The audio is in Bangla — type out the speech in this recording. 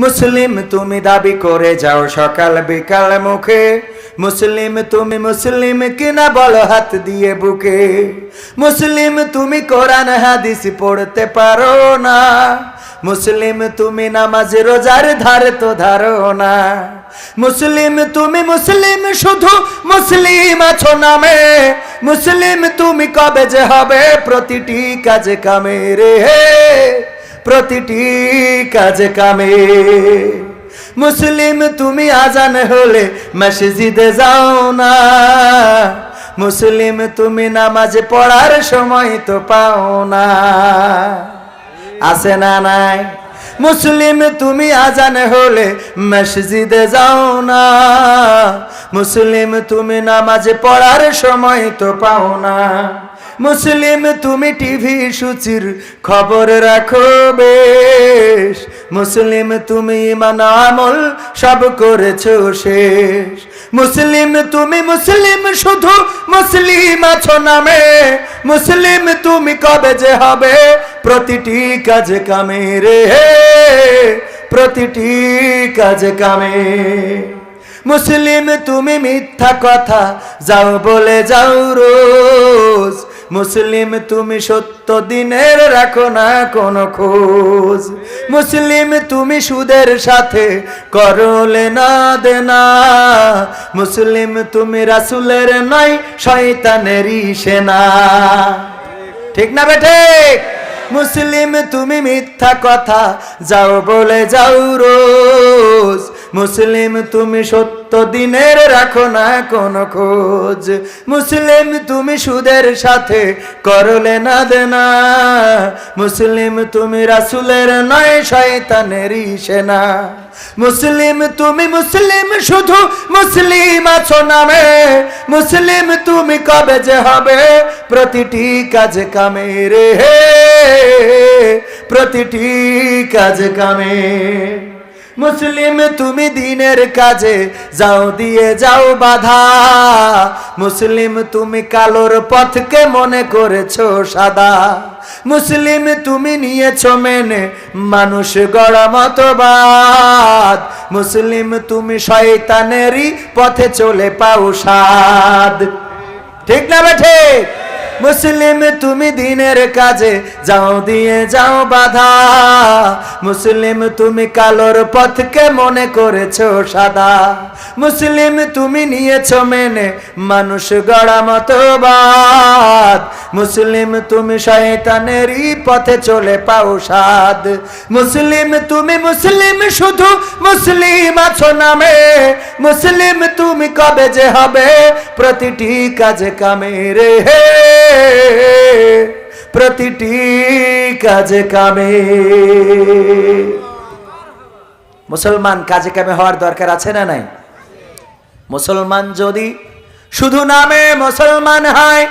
মুসলিম তুমি দাবি করে যাও সকাল বিকাল মুখে। মুসলিম তুমি মুসলিম কিনা বলো হাত দিয়ে বুকে। মুসলিম তুমি কোরআন হাদিস পড়তে পারো না। মুসলিম তুমি নামাজ রোজার ধার তো ধারো না। মুসলিম তুমি মুসলিম শুধু মুসলিম আছো নামে। মুসলিম তুমি কবে যে হবে প্রতিটি কাজে কামে রে। প্রতিটি কাজে কামে। মুসলিম তুমি আজান হলে মসজিদে যাও না। মুসলিম তুমি নামাজ পড়ার সময় তো পাও না। আছে না নাই? মুসলিম তুমি আজান হলে মসজিদে যাও না। মুসলিম তুমি নামাজ পড়ার সময় তো পাও না। মুসলিম তুমি টিভি সূচির খবর রাখো বেশ। মুসলিম তুমি ইমান আমল সব করেছ শেষ। মুসলিম তুমি মুসলিম, শুধু মুসলিম আছো নামে। মুসলিম তুমি কবে যে হবে? প্রতিটি কাজে কামে রে। প্রতিটি কাজে কামে। মুসলিম তুমি মিথ্যা কথা যাও বলে যাও রোজ। মুসলিম তুমি সত্য দিনের রাখো না কোনো খোঁজ। মুসলিম তুমি সুদের সাথে করলে না দেনা। মুসলিম তুমি রাসুলের নয়, শয়তানেরই সেনা। ঠিক না বেঠে মুসলিম তুমি মিথ্যা কথা যাও বলে যাও রোজ। মুসলিম তুমি সত্য দিনের রাখো না কোন খোঁজ। মুসলিম তুমি সুদের সাথে করলে না দেনা। মুসলিম তুমি রাসুলের নয় শয়তানেরই সেনা। মুসলিম তুমি মুসলিম, শুধু মুসলিম আছো নামে। মুসলিম তুমি কবে যে হবে? প্রতিটি কাজে কামে রে প্রতিটি কাজে কামে মুসলিম তুমি দিনের কাজে যাও, দিয়ে যাও বাধা। মুসলিম তুমি কালোর পথকে মনে করেছ সাদা। মুসলিম তুমি নিয়েছো মেনে মানুষ গড়া মতবাদ। মুসলিম তুমি শয়তানেরই পথে চলে পাও সাদ। ঠিক না বেঠে মুসলিম তুমি দিনের কাজে যাও, দিয়ে যাও বাধা। মুসলিম তুমি কালোর পথকে মনে করেছ সাদা। মুসলিম তুমি নিয়েছো মেনে মানুষ গড়া মতবাদ। মুসলিম তুমি শয়তানেরই পথে চলে পাও সাদ। মুসলিম তুমি মুসলিম শুধু মুসলিম আছো নামে। মুসলিম তুমি কবে যে হবে প্রতিটি কাজে কামে রে প্রতিটি কাজে কামে। মুসলমান কাজে কামে হওয়ার দরকার আছে না নাই? মুসলমান যদি শুধু নামে মুসলমান হয়